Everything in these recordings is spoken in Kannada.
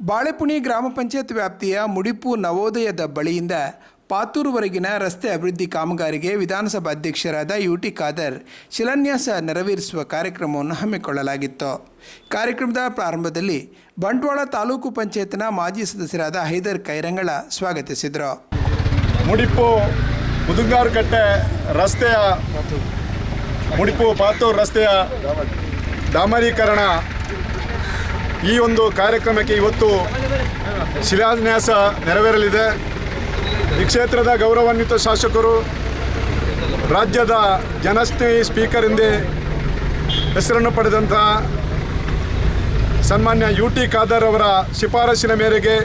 ಬಾಳೆಪುಣಿ ಗ್ರಾಮ ಪಂಚಾಯತ್ ವ್ಯಾಪ್ತಿಯ ಮುಡಿಪು ನವೋದಯದ ಬಳಿಯಿಂದ ಪಾತೂರುವರೆಗಿನ ರಸ್ತೆ ಅಭಿವೃದ್ಧಿ ಕಾಮಗಾರಿಗೆ ವಿಧಾನಸಭಾ ಅಧ್ಯಕ್ಷರಾದ ಯು ಟಿ ಖಾದರ್ ಶಿಲಾನ್ಯಾಸ ನೆರವೇರಿಸುವ ಕಾರ್ಯಕ್ರಮವನ್ನು ಹಮ್ಮಿಕೊಳ್ಳಲಾಗಿತ್ತು. ಕಾರ್ಯಕ್ರಮದ ಪ್ರಾರಂಭದಲ್ಲಿ ಬಂಟ್ವಾಳ ತಾಲೂಕು ಪಂಚಾಯತ್ನ ಮಾಜಿ ಸದಸ್ಯರಾದ ಹೈದರ್ ಕೈರಂಗಳ ಸ್ವಾಗತಿಸಿದರು. ಮುಡಿಪು ಮುದುಂಗಾರುಕಟ್ಟೆ ರಸ್ತೆಯ ಮುಡಿಪು ಪಾತೂರು ರಸ್ತೆಯ ಡಾಮರೀಕರಣ ಈ ಒಂದು ಕಾರ್ಯಕ್ರಮಕ್ಕೆ ಇವತ್ತು ಶಿಲಾನ್ಯಾಸ ನೆರವೇರಲಿದೆ. ಈ ಕ್ಷೇತ್ರದ ಗೌರವಾನ್ವಿತ ಶಾಸಕರು, ರಾಜ್ಯದ ಜನಸ್ನೇಹಿ ಸ್ಪೀಕರ್ ಎಂದೇ ಹೆಸರನ್ನು ಪಡೆದಂತಹ ಸನ್ಮಾನ್ಯ ಯು ಟಿ ಖಾದರ್ ಅವರ ಶಿಫಾರಸಿನ ಮೇರೆಗೆ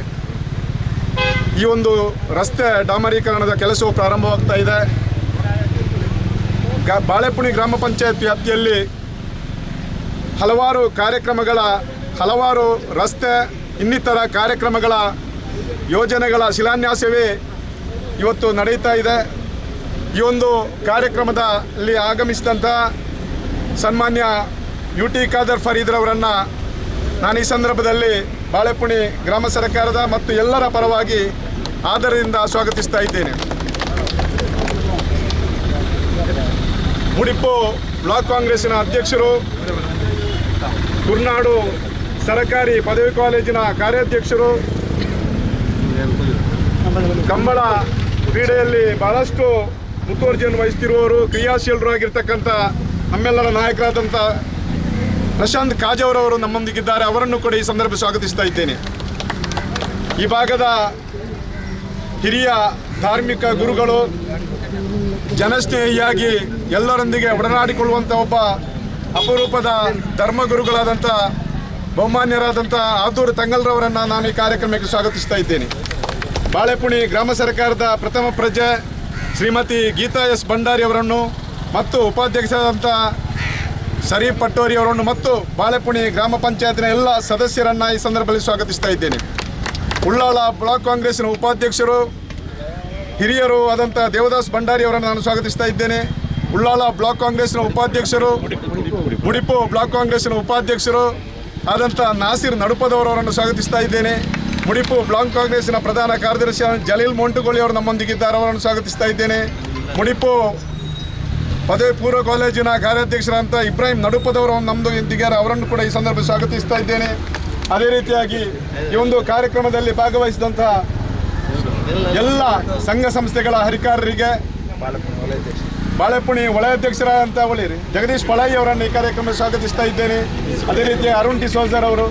ಈ ಒಂದು ರಸ್ತೆ ಡಾಮರೀಕರಣದ ಕೆಲಸವು ಪ್ರಾರಂಭವಾಗ್ತಾ ಇದೆ. ಬಾಳೆಪುಣಿ ಗ್ರಾಮ ಪಂಚಾಯತ್ ವ್ಯಾಪ್ತಿಯಲ್ಲಿ ಹಲವಾರು ಕಾರ್ಯಕ್ರಮಗಳ ಹಲವಾರು ರಸ್ತೆ, ಇನ್ನಿತರ ಕಾರ್ಯಕ್ರಮಗಳ ಯೋಜನೆಗಳ ಶಿಲಾನ್ಯಾಸವೇ ಇವತ್ತು ನಡೆಯುತ್ತಾ ಇದೆ. ಈ ಒಂದು ಕಾರ್ಯಕ್ರಮದಲ್ಲಿ ಆಗಮಿಸಿದಂಥ ಸನ್ಮಾನ್ಯ ಯು ಟಿ ಖಾದರ್ ಫರೀದ್ರವರನ್ನು ನಾನು ಈ ಸಂದರ್ಭದಲ್ಲಿ ಬಾಳೆಪುಣಿ ಗ್ರಾಮ ಸರ್ಕಾರದ ಮತ್ತು ಎಲ್ಲರ ಪರವಾಗಿ ಆದರದಿಂದ ಸ್ವಾಗತಿಸ್ತಾ ಇದ್ದೇನೆ. ಮುಡಿಪು ಬ್ಲಾಕ್ ಕಾಂಗ್ರೆಸ್ಸಿನ ಅಧ್ಯಕ್ಷರು ಕುರ್ನಾಡು ಸರಕಾರಿ ಪದವಿ ಕಾಲೇಜಿನ ಕಾರ್ಯಾಧ್ಯಕ್ಷರು ಕಂಬಳ ಕ್ರೀಡೆಯಲ್ಲಿ ಬಹಳಷ್ಟು ಮುತುವರ್ಜಿಯನ್ನು ವಹಿಸ್ತಿರುವವರು, ಕ್ರಿಯಾಶೀಲರಾಗಿರ್ತಕ್ಕಂಥ ನಮ್ಮೆಲ್ಲರ ನಾಯಕರಾದಂಥ ಪ್ರಶಾಂತ್ ಕಾಜವರವರು ನಮ್ಮೊಂದಿಗಿದ್ದಾರೆ. ಅವರನ್ನು ಕೂಡ ಈ ಸಂದರ್ಭ ಸ್ವಾಗತಿಸ್ತಾ ಇದ್ದೇನೆ. ಈ ಭಾಗದ ಹಿರಿಯ ಧಾರ್ಮಿಕ ಗುರುಗಳು, ಜನಸ್ನೇಹಿಯಾಗಿ ಎಲ್ಲರೊಂದಿಗೆ ಒಡನಾಡಿಕೊಳ್ಳುವಂಥ ಒಬ್ಬ ಅಪರೂಪದ ಧರ್ಮಗುರುಗಳಾದಂಥ ಬಹುಮಾನ್ಯರಾದಂಥ ಆದೂರು ತಂಗಲ್ರವರನ್ನು ನಾನು ಈ ಕಾರ್ಯಕ್ರಮಕ್ಕೆ ಸ್ವಾಗತಿಸ್ತಾ ಇದ್ದೇನೆ. ಬಾಳೆಪುಣಿ ಗ್ರಾಮ ಸರ್ಕಾರದ ಪ್ರಥಮ ಪ್ರಜೆ ಶ್ರೀಮತಿ ಗೀತಾ ಎಸ್ ಭಂಡಾರಿ ಅವರನ್ನು ಮತ್ತು ಉಪಾಧ್ಯಕ್ಷರಾದಂಥ ಶರೀಫ್ ಪಟ್ಟೋರಿ ಅವರನ್ನು ಮತ್ತು ಬಾಳೆಪುಣಿ ಗ್ರಾಮ ಪಂಚಾಯತ್ನ ಎಲ್ಲ ಸದಸ್ಯರನ್ನು ಈ ಸಂದರ್ಭದಲ್ಲಿ ಸ್ವಾಗತಿಸ್ತಾ ಇದ್ದೇನೆ. ಉಳ್ಳಾಳ ಬ್ಲಾಕ್ ಕಾಂಗ್ರೆಸ್ನ ಉಪಾಧ್ಯಕ್ಷರು, ಹಿರಿಯರು ಆದಂಥ ದೇವದಾಸ್ ಭಂಡಾರಿ ಅವರನ್ನು ನಾನು ಸ್ವಾಗತಿಸ್ತಾ ಇದ್ದೇನೆ. ಉಳ್ಳಾಳ ಬ್ಲಾಕ್ ಕಾಂಗ್ರೆಸ್ನ ಉಪಾಧ್ಯಕ್ಷರು ಮುಡಿಪು ಬ್ಲಾಕ್ ಕಾಂಗ್ರೆಸ್ನ ಉಪಾಧ್ಯಕ್ಷರು ಆದಂಥ ನಾಸಿರ್ ನಡುಪದವರವರನ್ನು ಸ್ವಾಗತಿಸ್ತಾ ಇದ್ದೇನೆ. ಮುಡಿಪು ಬ್ಲಾಕ್ ಕಾಂಗ್ರೆಸ್ನ ಪ್ರಧಾನ ಕಾರ್ಯದರ್ಶಿ ಜಲೀಲ್ ಮೊಂಟುಗೋಳಿ ಅವರು ನಮ್ಮೊಂದಿಗಿದ್ದಾರೆ, ಅವರನ್ನು ಸ್ವಾಗತಿಸ್ತಾ ಇದ್ದೇನೆ. ಮುಡಿಪು ಪದವಿ ಪೂರ್ವ ಕಾಲೇಜಿನ ಕಾರ್ಯಾಧ್ಯಕ್ಷರಂತ ಇಬ್ರಾಹಿಂ ನಡುಪದವರು ನಮ್ಮದು ಇದ್ದಿಗಾರ ಅವರನ್ನು ಕೂಡ ಈ ಸಂದರ್ಭ ಸ್ವಾಗತಿಸ್ತಾ ಇದ್ದೇನೆ. ಅದೇ ರೀತಿಯಾಗಿ ಈ ಒಂದು ಕಾರ್ಯಕ್ರಮದಲ್ಲಿ ಭಾಗವಹಿಸಿದಂಥ ಎಲ್ಲ ಸಂಘ ಸಂಸ್ಥೆಗಳ ಹರಿಕಾರರಿಗೆ ಬಾಳೆಪುಣಿ ವಲಯಾಧ್ಯಕ್ಷರಾದಂಥ ಒಳಿರಿ ಜಗದೀಶ್ ಪಳಾಯಿ ಅವರನ್ನು ಈ ಕಾರ್ಯಕ್ರಮ ಸ್ವಾಗತಿಸ್ತಾ ಇದ್ದೇನೆ. ಅದೇ ರೀತಿ ಅರುಣ್ ಟಿ. ಸೋಲ್ಜರ್ ಅವರು.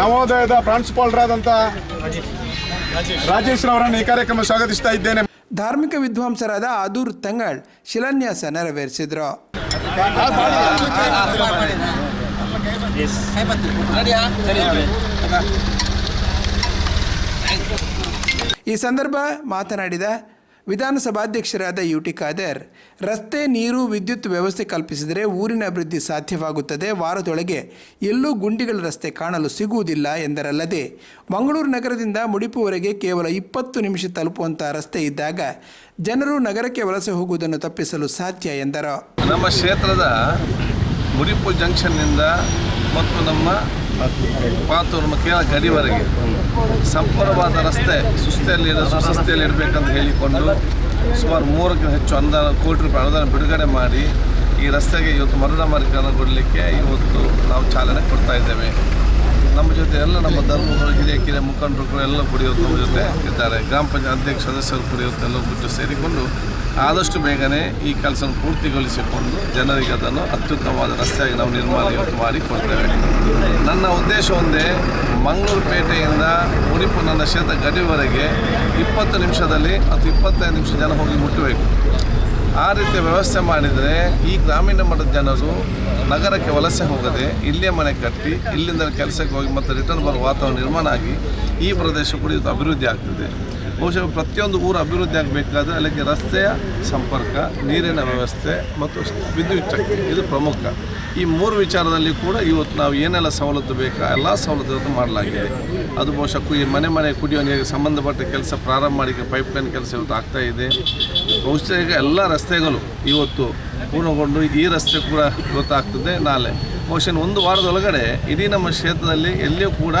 ನವೋದಯದ ಪ್ರಾಂಶುಪಾಲರಾದಂಥ ರಾಜೇಶ್ ಅವರನ್ನು ಈ ಕಾರ್ಯಕ್ರಮ ಸ್ವಾಗತಿಸ್ತಾ ಇದ್ದೇನೆ. ಧಾರ್ಮಿಕ ವಿದ್ವಾಂಸರಾದ ಆದೂರ್ ತಂಗಳ್ ಶಿಲಾನ್ಯಾಸ ನೆರವೇರಿಸಿದರು. ಈ ಸಂದರ್ಭ ಮಾತನಾಡಿದ ವಿಧಾನಸಭಾಧ್ಯಕ್ಷರಾದ ಯು ಟಿ ಖಾದರ್, ರಸ್ತೆ, ನೀರು, ವಿದ್ಯುತ್ ವ್ಯವಸ್ಥೆ ಕಲ್ಪಿಸಿದರೆ ಊರಿನ ಅಭಿವೃದ್ಧಿ ಸಾಧ್ಯವಾಗುತ್ತದೆ. ವಾರದೊಳಗೆ ಎಲ್ಲೂ ಗುಂಡಿಗಳ ರಸ್ತೆ ಕಾಣಲು ಸಿಗುವುದಿಲ್ಲ ಎಂದರಲ್ಲದೆ, ಮಂಗಳೂರು ನಗರದಿಂದ ಮುಡಿಪುವರೆಗೆ ಕೇವಲ ಇಪ್ಪತ್ತು ನಿಮಿಷ ತಲುಪುವಂತಹ ರಸ್ತೆ ಇದ್ದಾಗ ಜನರು ನಗರಕ್ಕೆ ವಲಸೆ ಹೋಗುವುದನ್ನು ತಪ್ಪಿಸಲು ಸಾಧ್ಯ ಎಂದರು. ನಮ್ಮ ಕ್ಷೇತ್ರದ ಮುಡಿಪು ಜಂಕ್ಷನ್ನಿಂದ ಮತ್ತು ನಮ್ಮ ಪಾತೂರು ಮುಖ್ಯ ಗಡಿವರೆಗೆ. ಸಂಪೂರ್ಣವಾದ ರಸ್ತೆ ಸುಸ್ತೆಯಲ್ಲಿ ಸುಸ್ಥಿತಿಯಲ್ಲಿ ಇಡಬೇಕಂತ ಹೇಳಿಕೊಂಡು ಸುಮಾರು ಮೂರಕ್ಕಿಂತ ಹೆಚ್ಚು ಅನುದಾನ, ಕೋಟಿ ರೂಪಾಯಿ ಅನುದಾನ ಬಿಡುಗಡೆ ಮಾಡಿ ಈ ರಸ್ತೆಗೆ ಇವತ್ತು ಮರಣ ಮಾರ್ಗಗಳನ್ನು ಕೊಡಲಿಕ್ಕೆ ಇವತ್ತು ನಾವು ಚಾಲನೆ ಕೊಡ್ತಾ ಇದ್ದೇವೆ. ನಮ್ಮ ಜೊತೆ ಎಲ್ಲ ನಮ್ಮ ಧರ್ಮಗಳು, ಹಿರಿಯ, ಕಿರಿಯ ಮುಖಂಡರು ಎಲ್ಲ ಕುಡಿಯೋದು ನಮ್ಮ ಜೊತೆ ಇದ್ದಾರೆ. ಗ್ರಾಮ ಪಂಚಾಯತ್ ಅಧ್ಯಕ್ಷ, ಸದಸ್ಯರು ಕುಡಿಯೋದು ಎಲ್ಲ ಜೊತೆ ಸೇರಿಕೊಂಡು ಆದಷ್ಟು ಬೇಗನೆ ಈ ಕೆಲಸ ಪೂರ್ತಿಗೊಳಿಸಿಕೊಂಡು ಜನರಿಗೆ ಅದನ್ನು ಅತ್ಯುತ್ತಮವಾದ ರಸ್ತೆಯಾಗಿ ನಾವು ನಿರ್ಮಾಣ ಇವತ್ತು ಮಾಡಿ ಕೊಡ್ತೇವೆ ನನ್ನ ಉದ್ದೇಶ ಒಂದೇ, ಮಂಗಳೂರು ಪೇಟೆಯಿಂದ ಉಡುಪು ನನ್ನ ಕ್ಷೇತ್ರ ಗಡಿವರೆಗೆ ಇಪ್ಪತ್ತು ನಿಮಿಷದಲ್ಲಿ ಅಥವಾ ಇಪ್ಪತ್ತೈದು ನಿಮಿಷ ಜನ ಹೋಗಿ ಮುಟ್ಟಬೇಕು. ಆ ರೀತಿಯ ವ್ಯವಸ್ಥೆ ಮಾಡಿದರೆ ಈ ಗ್ರಾಮೀಣ ಮಟ್ಟದ ಜನರು ನಗರಕ್ಕೆ ವಲಸೆ ಹೋಗದೆ ಇಲ್ಲೇ ಮನೆ ಕಟ್ಟಿ ಇಲ್ಲಿಂದ ಕೆಲಸಕ್ಕೆ ಹೋಗಿ ಮತ್ತು ರಿಟರ್ನ್ ಬರುವ ವಾತಾವರಣ ನಿರ್ಮಾಣ ಆಗಿ ಈ ಪ್ರದೇಶ ಕೂಡ ಇವತ್ತು ಅಭಿವೃದ್ಧಿ ಆಗ್ತದೆ. ಬಹುಶಃ ಪ್ರತಿಯೊಂದು ಊರು ಅಭಿವೃದ್ಧಿ ಆಗಬೇಕಾದ್ರೆ ಅಲ್ಲಿಗೆ ರಸ್ತೆಯ ಸಂಪರ್ಕ, ನೀರಿನ ವ್ಯವಸ್ಥೆ ಮತ್ತು ವಿದ್ಯುತ್ ಶಕ್ತಿ. ಇದು ಪ್ರಮುಖ. ಈ ಮೂರು ವಿಚಾರದಲ್ಲಿ ಕೂಡ ಇವತ್ತು ನಾವು ಏನೆಲ್ಲ ಸವಲತ್ತು ಬೇಕಾ, ಎಲ್ಲ ಸವಲತ್ತು ಮಾಡಲಾಗಿದೆ. ಅದು ಬಹುಶಃ ಈ ಮನೆ ಮನೆ ಕುಡಿಯುವ ನೀರಿಗೆ ಸಂಬಂಧಪಟ್ಟ ಕೆಲಸ, ಪ್ರಾರಂಭ ಮಾಡಿ ಪೈಪ್ಲೈನ್ ಕೆಲಸ ಇವತ್ತು ಆಗ್ತಾ ಇದೆ. ಬಹುಶಃ ಎಲ್ಲ ರಸ್ತೆಗಳು ಇವತ್ತು ಪೂರ್ಣಗೊಂಡು ಈ ರಸ್ತೆ ಕೂಡ ಇವತ್ತು ಆಗ್ತದೆ ನಾಳೆ. ಬಹುಶಃ ಒಂದು ವಾರದೊಳಗಡೆ ಇಡೀ ನಮ್ಮ ಕ್ಷೇತ್ರದಲ್ಲಿ ಎಲ್ಲಿಯೂ ಕೂಡ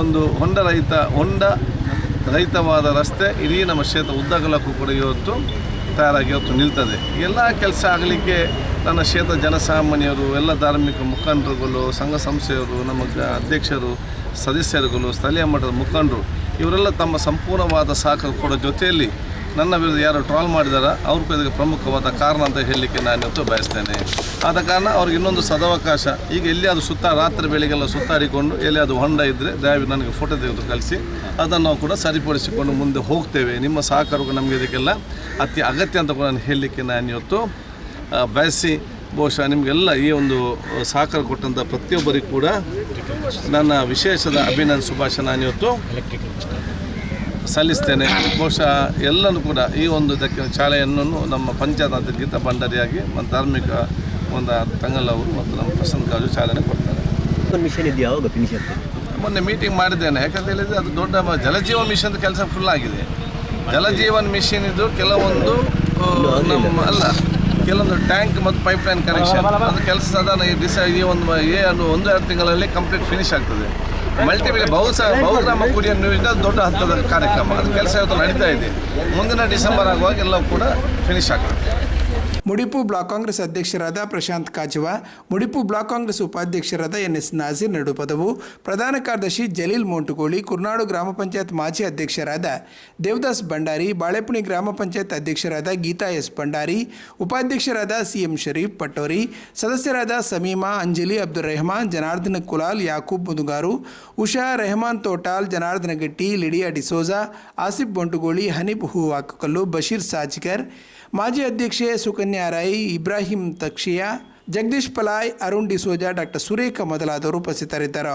ಒಂದು ಹೊಂಡ ರಹಿತ ಹೊಂಡ ರಹಿತವಾದ ರಸ್ತೆ ಇಡೀ ನಮ್ಮ ಕ್ಷೇತ್ರ ಉದ್ದಗಲಕ್ಕೂ ಕೂಡ ಇವತ್ತು ತಯಾರಾಗಿ ಇವತ್ತು ನಿಲ್ತದೆ. ಎಲ್ಲ ಕೆಲಸ ಆಗಲಿಕ್ಕೆ ನನ್ನ ಕ್ಷೇತ್ರ ಜನಸಾಮಾನ್ಯರು, ಎಲ್ಲ ಧಾರ್ಮಿಕ ಮುಖಂಡರುಗಳು, ಸಂಘ ಸಂಸ್ಥೆಯವರು, ನಮ್ಮ ಅಧ್ಯಕ್ಷರು, ಸದಸ್ಯರುಗಳು, ಸ್ಥಳೀಯ ಮಟ್ಟದ ಮುಖಂಡರು, ಇವರೆಲ್ಲ ತಮ್ಮ ಸಂಪೂರ್ಣವಾದ ಸಹಕಾರ ಕೊಡೋ ಜೊತೆಯಲ್ಲಿ ನನ್ನ ವಿರುದ್ಧ ಯಾರು ಟ್ರಾಲ್ ಮಾಡಿದಾರ, ಅವ್ರಿಗೂ ಇದಕ್ಕೆ ಪ್ರಮುಖವಾದ ಕಾರಣ ಅಂತ ಹೇಳಲಿಕ್ಕೆ ನಾನು ಇವತ್ತು ಬಯಸ್ತೇನೆ. ಆದ ಕಾರಣ ಅವ್ರಿಗೆ ಇನ್ನೊಂದು ಸದಾವಕಾಶ, ಈಗ ಎಲ್ಲಿ ಅದು ಸುತ್ತ ರಾತ್ರಿ ಬೆಳಿಗ್ಗೆಲ್ಲ ಸುತ್ತಾಡಿಕೊಂಡು, ಎಲ್ಲಿ ಅದು ಹೊಂಡ ಇದ್ದರೆ ದಯವಿಟ್ಟು ನನಗೆ ಫೋಟೋ ತೆಗೆದು ಕಳಿಸಿ. ಅದನ್ನು ನಾವು ಕೂಡ ಸರಿಪಡಿಸಿಕೊಂಡು ಮುಂದೆ ಹೋಗ್ತೇವೆ. ನಿಮ್ಮ ಸಹಕಾರಕ್ಕೂ ನಮಗೆ ಇದಕ್ಕೆಲ್ಲ ಅತಿ ಅಗತ್ಯ ಅಂತ ಕೂಡ ನಾನು ಹೇಳಲಿಕ್ಕೆ ನಾನು ಇವತ್ತು ಬಯಸಿ ಬಹುಶಃ ನಿಮಗೆಲ್ಲ ಈ ಒಂದು ಸಹಕಾರ ಕೊಟ್ಟಂಥ ಪ್ರತಿಯೊಬ್ಬರಿಗೂ ಕೂಡ ನನ್ನ ವಿಶೇಷದ ಅಭಿನಂದನೆ ನಾನು ಇವತ್ತು ಸಲ್ಲಿಸ್ತೇನೆ. ಬಹುಶಃ ಎಲ್ಲನೂ ಕೂಡ ಈ ಒಂದು ಇದಕ್ಕೆ ಶಾಲೆಯನ್ನು ನಮ್ಮ ಪಂಚಾಯತ್ ಅಧ್ಯಕ್ಷ ಭಂಡಾರಿಯಾಗಿ ಮತ್ತು ಧಾರ್ಮಿಕ ಒಂದು ತಂಗಲ್ ಅವರು ಮತ್ತು ನಮ್ಮ ಪ್ರಸನ್ನ ಕಾಜು ಚಾಲನೆ ಕೊಡ್ತಾರೆ. ಮೊನ್ನೆ ಮೀಟಿಂಗ್ ಮಾಡಿದ್ದೇನೆ. ಯಾಕಂತ ಹೇಳಿದರೆ ಅದು ದೊಡ್ಡ ಜಲಜೀವ ಜಲಜೀವನ್ ಮಿಷನ್ ಕೆಲಸ ಫುಲ್ ಆಗಿದೆ. ಜಲಜೀವನ್ ಮಿಷನ್ ಇದು ಕೆಲವೊಂದು ನಮ್ಮ ಅಲ್ಲ ಕೆಲವೊಂದು ಟ್ಯಾಂಕ್ ಮತ್ತು ಪೈಪ್ ಲೈನ್ ಕನೆಕ್ಷನ್ ಅದು ಕೆಲಸ ಸಾಧಾರಣ ಈ ಡಿಸ ಈ ಒಂದು ಏ ಒಂದು ಒಂದು ಎರಡು ತಿಂಗಳಲ್ಲಿ ಕಂಪ್ಲೀಟ್ ಫಿನಿಶ್ ಆಗ್ತದೆ. ಮಲ್ಟಿಪಲ್ ಬಹುಸ ಬಹುಗ್ರಾಮ ಕುಡಿಯ ನೀರಿನ ದೊಡ್ಡ ಹಂತದ ಕಾರ್ಯಕ್ರಮ. ಅದು ಕೆಲಸ ಇವತ್ತು ನಡೀತಾ ಇದೆ. ಮುಂದಿನ ಡಿಸೆಂಬರ್ ಆಗುವಾಗ ಎಲ್ಲವೂ ಕೂಡ ಫಿನಿಶ್ ಆಗ್ತದೆ. ಮುಡಿಪು ಬ್ಲಾಕ್ ಕಾಂಗ್ರೆಸ್ ಅಧ್ಯಕ್ಷರಾದ ಪ್ರಶಾಂತ್ ಕಾಜುವ, ಮುಡಿಪು ಬ್ಲಾಕ್ ಕಾಂಗ್ರೆಸ್ ಉಪಾಧ್ಯಕ್ಷರಾದ ಎನ್ ಎಸ್ ನಾಜೀರ್ ನಡುಪದವು ಪ್ರಧಾನ ಕಾರ್ಯದರ್ಶಿ ಜಲೀಲ್ ಮೋಂಟುಗೋಳಿ, ಕುರ್ನಾಡು ಗ್ರಾಮ ಪಂಚಾಯತ್ ಮಾಜಿ ಅಧ್ಯಕ್ಷರಾದ ದೇವದಾಸ್ ಭಂಡಾರಿ, ಬಾಳೆಪುಣಿ ಗ್ರಾಮ ಪಂಚಾಯತ್ ಅಧ್ಯಕ್ಷರಾದ ಗೀತಾ ಎಸ್ ಭಂಡಾರಿ, ಉಪಾಧ್ಯಕ್ಷರಾದ ಸಿಎಂ ಶರೀಫ್ ಪಟೋರಿ ಸದಸ್ಯರಾದ ಸಮೀಮಾ ಅಂಜಲಿ ಅಬ್ದುಲ್ ರೆಹಮಾನ್ ಜನಾರ್ದನ ಕುಲಾಲ್ ಯಾಕೂಬ್ ಮುದುಗಾರು, ಉಷಾ ರೆಹಮಾನ್ ತೋಟಾಲ್, ಜನಾರ್ದನ ಗಟ್ಟಿ, ಲಿಡಿಯಾ ಡಿಸೋಜಾ, ಆಸಿಫ್ ಬೊಂಟುಗೋಳಿ, ಹನೀಫ್ ಹೂವಾಕಲ್ಲು, ಬಶೀರ್ ಸಾಜ್ಕರ್ ಮಾಜಿ ಅಧ್ಯಕ್ಷೆ ಸುಕನ್ಯಾ ರೈ ಇಬ್ರಾಹಿಂ ತಕ್ಷಿಯಾ ಜಗದೀಶ್ ಪಲಾಯ್ ಅರುಣ್ ಡಿಸೋಜಾ ಡಾಕ್ಟರ್ ಸುರೇಖ ಮೊದಲಾದವರು ಉಪಸ್ಥಿತರಿದ್ದರು.